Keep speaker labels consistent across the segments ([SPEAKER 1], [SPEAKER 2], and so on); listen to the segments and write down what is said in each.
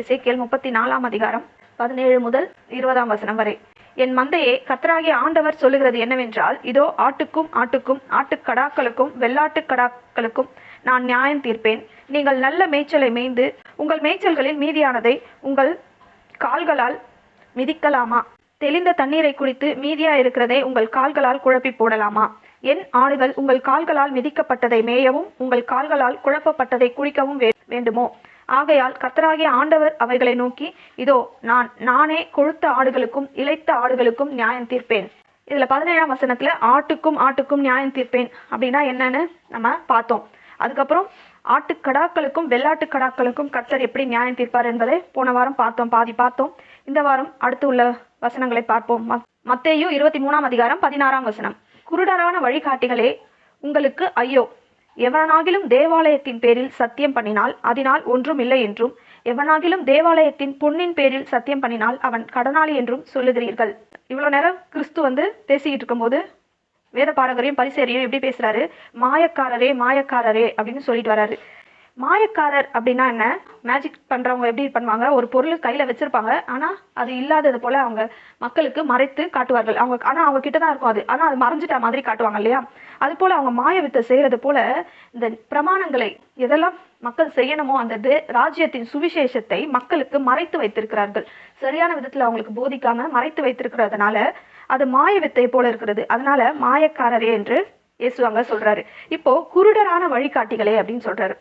[SPEAKER 1] இசைக்கியல் முப்பத்தி நாலாம் அதிகாரம் பதினேழு முதல் இருபதாம் வசனம் வரை. என் மந்தையே கத்தராகிய ஆண்டவர் சொல்லுகிறது என்னவென்றால் இதோ ஆட்டுக்கும் ஆட்டுக்கும் ஆட்டுக்கடாக்களுக்கும் வெள்ளாட்டுக் கடாக்களுக்கும் நான் நியாயம் தீர்ப்பேன். நீங்கள் நல்ல மேய்ச்சலை மேய்ந்து உங்கள் மேய்ச்சல்களின் மீதியானதை உங்கள் கால்களால் மிதிக்கலாமா? தெளிந்த தண்ணீரை குடித்து மீதியா இருக்கிறதை உங்கள் கால்களால் குழப்பி போடலாமா? என் ஆடுகள் உங்கள் கால்களால் மிதிக்கப்பட்டதை மேயவும் உங்கள் கால்களால் குழப்பப்பட்டதை குடிக்கவும் வேண்டுமோ? ஆகையால் கர்த்தராகிய ஆண்டவர் அவைகளை நோக்கி இதோ நான் நானே கொழுத்த ஆடுகளுக்கும் இழைத்த ஆடுகளுக்கும் நியாயம் தீர்ப்பேன். இதுல பதினேழாம் வசனத்துல ஆட்டுக்கும் ஆட்டுக்கும் நியாயம் தீர்ப்பேன். அப்படின்னா என்னன்னு நம்ம பார்த்தோம். அதுக்கப்புறம் ஆட்டுக்கடாக்களுக்கும் வெள்ளாட்டு கடாக்களுக்கும் கர்த்தர் எப்படி நியாயம் தீர்ப்பார் என்பதை போன வாரம் பார்த்தோம் பாதி பார்த்தோம். இந்த வாரம் அடுத்து உள்ள வசனங்களை பார்ப்போம். மத்- மத்தேயு இருபத்தி மூணாம் அதிகாரம் பதினாறாம் வசனம். குருடரான வழிகாட்டிகளே உங்களுக்கு ஐயோ எவனாகிலும் தேவாலயத்தின் பேரில் சத்தியம் பண்ணினால் அதனால் ஒன்றும் இல்லை என்றும் எவனாகிலும் தேவாலயத்தின் பொன்னின் பேரில் சத்தியம் பண்ணினால் அவன் கடனாளி என்றும் சொல்லுகிறீர்கள். இவ்வளவு நேரம் கிறிஸ்து வந்து பேசிக்கிட்டு இருக்கும்போது வேத பாரகரையும் பரிசேரையும் எப்படி பேசுறாரு மாயக்காரரே மாயக்காரரே அப்படின்னு சொல்லிட்டு வராரு. மாயக்காரர் அப்படின்னா என்ன? மேஜிக் பண்ணுறவங்க எப்படி பண்ணுவாங்க? ஒரு பொருள் கையில் வச்சுருப்பாங்க. ஆனால் அது இல்லாதது போல் அவங்க மக்களுக்கு மறைத்து காட்டுவார்கள். அவங்க ஆனால் அவங்க கிட்ட தான் இருக்கும் அது. ஆனால் அது மறைஞ்சிட்ட மாதிரி காட்டுவாங்க இல்லையா? அது போல் அவங்க மாய வித்தை செய்கிறது போல் இந்த பிரமாணங்களை எதெல்லாம் மக்கள் செய்யணுமோ அந்த தே- ராஜ்யத்தின் சுவிசேஷத்தை மக்களுக்கு மறைத்து வைத்திருக்கிறார்கள். சரியான விதத்தில் அவங்களுக்கு போதிக்காம மறைத்து வைத்திருக்கிறதுனால அது மாய வித்தை போல இருக்கிறது. அதனால மாயக்காரரே என்று இயேசு அங்க சொல்றாரு. இப்போ குருடரான வழிகாட்டிகளே அப்படின்னு சொல்றாரு.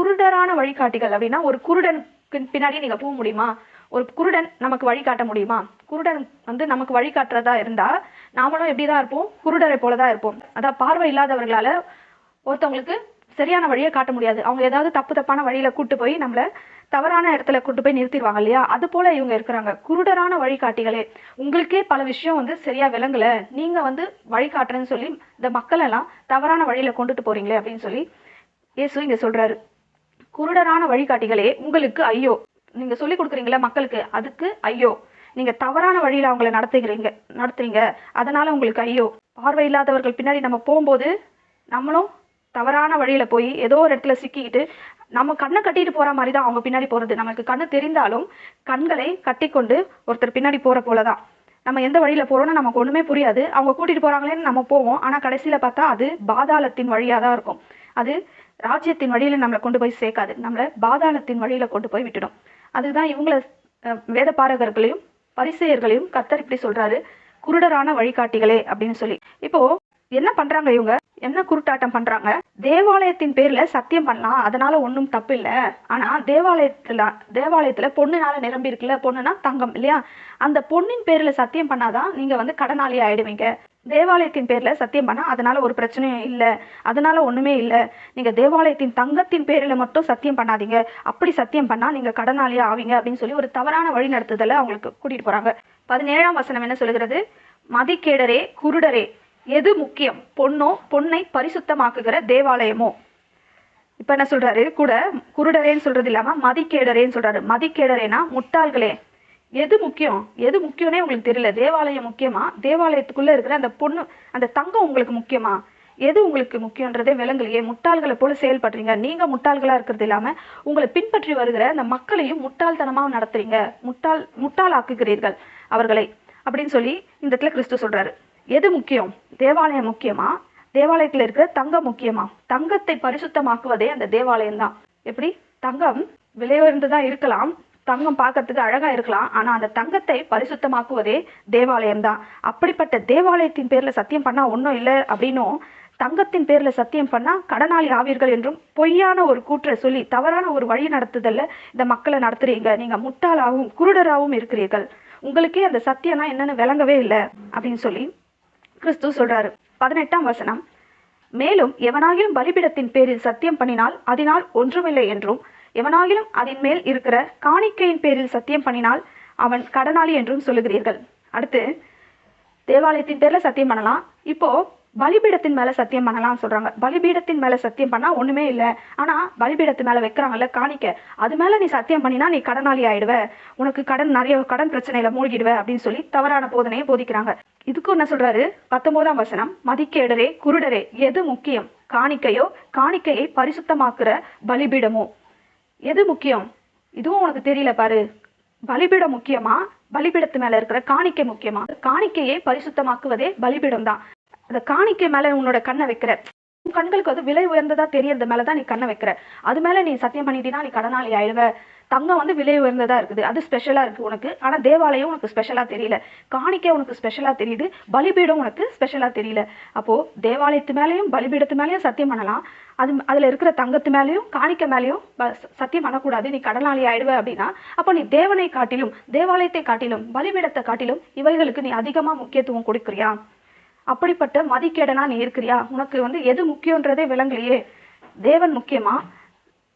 [SPEAKER 1] குருடரான வழிகாட்டிகள் அப்படின்னா ஒரு குருடனுக்கு பின்னாடி நீங்க போக முடியுமா? ஒரு குருடன் நமக்கு வழிகாட்ட முடியுமா? குருடன் வந்து நமக்கு வழிகாட்டுறதா இருந்தா நாமளும் எப்படிதான் இருப்போம்? குருடரை போலதான் இருப்போம். அதான் பார்வை இல்லாதவர்களால ஒருத்தவங்களுக்கு சரியான வழியை காட்ட முடியாது. அவங்க ஏதாவது தப்பு தப்பான வழியில கூட்டு போய் நம்மள தவறான இடத்துல கூட்டு போய் நிறுத்திடுவாங்க இல்லையா? அது போல இவங்க இருக்கிறாங்க. குருடரான வழிகாட்டிகளே உங்களுக்கே பல விஷயம் வந்து சரியா விளங்கல. நீங்க வந்து வழிகாட்டுறேன்னு சொல்லி இந்த மக்கள் எல்லாம் தவறான வழியில கொண்டுட்டு போறீங்களே அப்படின்னு சொல்லி இயேசு இங்க சொல்றாரு. குருடரான வழிகாட்டிகளே உங்களுக்கு ஐயோ. நீங்க சொல்லி கொடுக்குறீங்களா மக்களுக்கு அதுக்கு ஐயோ. நீங்க தவறான வழியில அவங்கள நடத்துகிறீங்க நடத்துறீங்க. அதனால உங்களுக்கு ஐயோ. பார்வை இல்லாதவர்கள் பின்னாடி நம்ம போகும்போது நம்மளும் தவறான வழியில போய் ஏதோ ஒரு இடத்துல சிக்கிக்கிட்டு நம்ம கண்ணை கட்டிட்டு போற மாதிரி தான் அவங்க பின்னாடி போறது. நமக்கு கண்ணு தெரிந்தாலும் கண்களை கட்டிக்கொண்டு ஒருத்தர் பின்னாடி போற போலதான். நம்ம எந்த வழியில போறோம்னு நமக்கு ஒண்ணுமே புரியாது. அவங்க கூட்டிட்டு போறாங்களேன்னு நம்ம போவோம். ஆனா கடைசியில பார்த்தா அது பாதாளத்தின் வழியா தான் இருக்கும். அது ராஜ்யத்தின் வழியில நம்மளை கொண்டு போய் சேர்க்காது. நம்மளை பாதாளத்தின் வழியில கொண்டு போய் விட்டுடும். அதுதான் இவங்கள வேத பாரகர்களையும் பரிசெயர்களையும் கர்த்தர் இப்படி சொல்றாரு. குருடரான வழிகாட்டிகளே அப்படின்னு சொல்லி. இப்போ என்ன பண்றாங்க இவங்க? என்ன குருட்டாட்டம் பண்றாங்க? தேவாலயத்தின் பேர்ல சத்தியம் பண்ணலாம். அதனால ஒன்றும் தப்பு இல்லை. ஆனா தேவாலயத்துல தேவாலயத்துல பொண்ணுனால நிரம்பி இருக்குல்ல? பொண்ணுனா தங்கம் இல்லையா? அந்த பொண்ணின் பேர்ல சத்தியம் பண்ணாதான் நீங்க வந்து கடனாளி ஆயிடுவீங்க. தேவாலயத்தின் பேர்ல சத்தியம் பண்ணா அதனால ஒரு பிரச்சனையும் இல்லை. அதனால ஒண்ணுமே இல்லை. நீங்க தேவாலயத்தின் தங்கத்தின் பேர்ல மட்டும் சத்தியம் பண்ணாதீங்க. அப்படி சத்தியம் பண்ணா நீங்க கடனாளியா ஆவீங்க அப்படின்னு சொல்லி ஒரு தவறான வழி நடத்துதலை அவங்களுக்கு கூட்டிட்டு போறாங்க. பதினேழாம் வசனம் என்ன சொல்லுகிறது? மதிக்கேடரே குருடரே. எது முக்கியம்? பொண்ணோ பொண்ணை பரிசுத்தமாக்குகிற தேவாலயமோ? இப்போ என்ன சொல்கிறாரு கூட குருடரேன்னு சொல்கிறது இல்லாமல் மதிக்கேடரேன்னு சொல்கிறாரு மதிக்கேடரேனா முட்டாள்களே. எது முக்கியம்? எது முக்கியம்னே உங்களுக்கு தெரியல. தேவாலயம் முக்கியமா? தேவாலயத்துக்குள்ளே இருக்கிற அந்த பொண்ணு அந்த தங்கம் உங்களுக்கு முக்கியமா? எது உங்களுக்கு முக்கியன்றதே விலங்குலையே முட்டாள்களை போல செயல்படுறீங்க. நீங்க முட்டாள்களா இருக்கிறது இல்லாம உங்களை பின்பற்றி வருகிற அந்த மக்களையும் முட்டாள்தனமாக நடத்துறீங்க. முட்டாள் முட்டாளாக்குகிறீர்கள் அவர்களை அப்படின்னு சொல்லி இந்த இடத்துல கிறிஸ்து சொல்றாரு. எது முக்கியம்? தேவாலயம் முக்கியமா? தேவாலயத்தில் இருக்கிற தங்கம் முக்கியமா? தங்கத்தை பரிசுத்தமாக்குவதே அந்த தேவாலயம் தான் எப்படி? தங்கம் விலை உயர்ந்ததா இருக்கலாம். தங்கம் பார்க்கறதுக்கு அழகா இருக்கலாம். ஆனா அந்த தங்கத்தை பரிசுத்தமாக்குவதே தேவாலயம் தான் அப்படிப்பட்ட தேவாலயத்தின் பேர்ல சத்தியம் பண்ணா ஒன்றும் இல்லை அப்படின்னும் தங்கத்தின் பேர்ல சத்தியம் பண்ணா கடனாளி ஆவீர்கள் என்றும் பொய்யான ஒரு கூற்றை சொல்லி தவறான ஒரு வழி நடத்துதல்ல இந்த மக்களை நடத்துறீங்க. நீங்க முட்டாளாகவும் குருடராகவும் இருக்கிறீர்கள். உங்களுக்கே அந்த சத்தியம்னா என்னன்னு விளங்கவே இல்லை அப்படின்னு சொல்லி கிறிஸ்து சொல்றாரு. பதினெட்டாம் வசனம். மேலும் எவனாயிலும் பலிபிடத்தின் பேரில் சத்தியம் பண்ணினால் அதனால் ஒன்றுமில்லை என்றும் எவனாகிலும் அதன் மேல் இருக்கிற காணிக்கையின் பேரில் சத்தியம் பண்ணினால் அவன் கடனாளி என்றும் சொல்லுகிறீர்கள். அடுத்து தேவாலயத்தின் பேரில் சத்தியம் பண்ணலாம். இப்போ பலிபீடத்தின் மேல சத்தியம் பண்ணலாம் சொல்றாங்க. பலிபீடத்தின் மேல சத்தியம் பண்ணா ஒண்ணுமே இல்ல. ஆனா பலிபீடத்து மேல வைக்கிறாங்கல்ல காணிக்க. அது மேல நீ சத்தியம் பண்ணினா நீ கடனாளி ஆயிடுவ. உனக்கு கடன் நிறைய கடன் பிரச்சனையில மூழ்கிடுவ அப்படின்னு சொல்லி தவறான போதனையை போதிக்கிறாங்க. இதுக்கும் என்ன சொல்றாரு? பத்தொன்பதாம் வசனம் மதிக்கேடரே குருடரே எது முக்கியம்? காணிக்கையோ காணிக்கையை பரிசுத்தமாக்குற பலிபீடமோ? எது முக்கியம்? இதுவும் உனக்கு தெரியல பாரு. பலிபீடம் முக்கியமா? பலிபீடத்து மேல இருக்கிற காணிக்கை முக்கியமா? காணிக்கையை பரிசுத்தமாக்குவதே பலிபீடம் தான் அந்த காணிக்கை மேல உன்னோட கண்ணை வைக்கிற. உன் கண்களுக்கு அது விலை உயர்ந்ததா தெரியறது மேலதான் நீ கண்ணை வைக்கிற. அது மேல நீ சத்தியம் பண்ணிட்டீங்கன்னா நீ கடனாளி ஆயிடுவ. தங்கம் வந்து விலை உயர்ந்ததா இருக்குது. அது ஸ்பெஷலா இருக்கு உனக்கு. ஆனா தேவாலயம் உனக்கு ஸ்பெஷலா தெரியல. காணிக்கை உனக்கு ஸ்பெஷலா தெரியுது. பலிபீடம் உனக்கு ஸ்பெஷலா தெரியல. அப்போ தேவாலயத்து மேலேயும் பலிபீடத்து மேலேயும் சத்தியம் பண்ணலாம். அது அதுல இருக்கிற தங்கத்து மேலேயும் காணிக்கை மேலேயும் சத்தியம் பண்ணக்கூடாது. நீ கடனாளி ஆயிடுவ அப்படின்னா அப்போ நீ தேவனை காட்டிலும் தேவாலயத்தை காட்டிலும் பலிபீடத்தை காட்டிலும் இவைகளுக்கு நீ அதிகமா முக்கியத்துவம் கொடுக்குறியா? அப்படிப்பட்ட மதிக்கேடனா நீ இருக்கிறியா? உனக்கு வந்து எது முக்கியன்றதே விளங்கலையே. தேவன் முக்கியமா?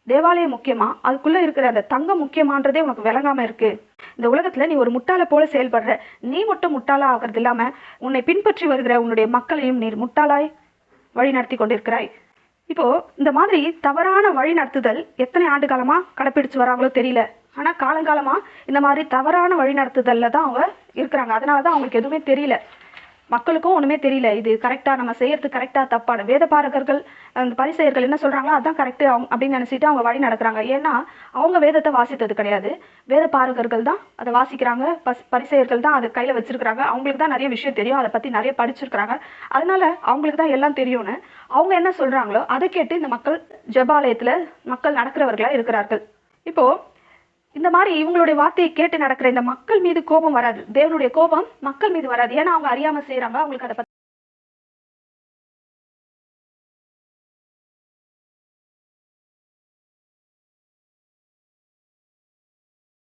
[SPEAKER 1] தேவாலயம் முக்கியமா? அதுக்குள்ள இருக்கிற அந்த தங்கம் முக்கியமான்றதே உனக்கு விளங்காம இருக்கு. இந்த உலகத்துல நீ ஒரு முட்டாளை போல செயல்படுற. நீ மட்டும் முட்டாளா ஆகிறது இல்லாம உன்னை பின்பற்றி வருகிற உன்னுடைய மக்களையும் நீ முட்டாளாய் வழி நடத்தி கொண்டிருக்கிறாய். இப்போ இந்த மாதிரி தவறான வழி நடத்துதல் எத்தனை ஆண்டு காலமா கடைப்பிடிச்சு வராங்களோ தெரியல. ஆனா காலங்காலமா இந்த மாதிரி தவறான வழி நடத்துதல்ல தான் அவங்க இருக்கிறாங்க. அதனாலதான் அவங்களுக்கு எதுவுமே தெரியல. மக்களுக்கும் ஒன்றுமே தெரியல. இது கரெக்டாக நம்ம செய்கிறது கரெக்டாக தப்பான வேத பாரகர்கள் அந்த பரிசெயர்கள் என்ன சொல்றாங்களோ அதான் அவங்க அப்படின்னு நினச்சிட்டு அவங்க வழி நடக்கிறாங்க. ஏன்னா அவங்க வேதத்தை வாசித்தது கிடையாது. வேத பாரகர்கள் தான் அதை வாசிக்கிறாங்க. பஸ் பரிசெயர்கள் தான் அதை கையில் வச்சுருக்கிறாங்க. அவங்களுக்கு தான் நிறைய விஷயம் தெரியும். அதை பற்றி நிறைய படிச்சிருக்கிறாங்க. அதனால அவங்களுக்கு தான் எல்லாம் தெரியும்னு அவங்க என்ன சொல்கிறாங்களோ அதை கேட்டு இந்த மக்கள் ஜபாலயத்தில் மக்கள் நடக்கிறவர்களாக இருக்கிறார்கள். இப்போது இந்த மாதிரி இவங்களுடைய வார்த்தையை கேட்டு நடக்கிற இந்த மக்கள் மீது கோபம் வராது. தேவனுடைய கோபம் மக்கள் மீது வராது. ஏன்னா அவங்க அறியாம செய்யறாங்க அவங்களுக்கு அதை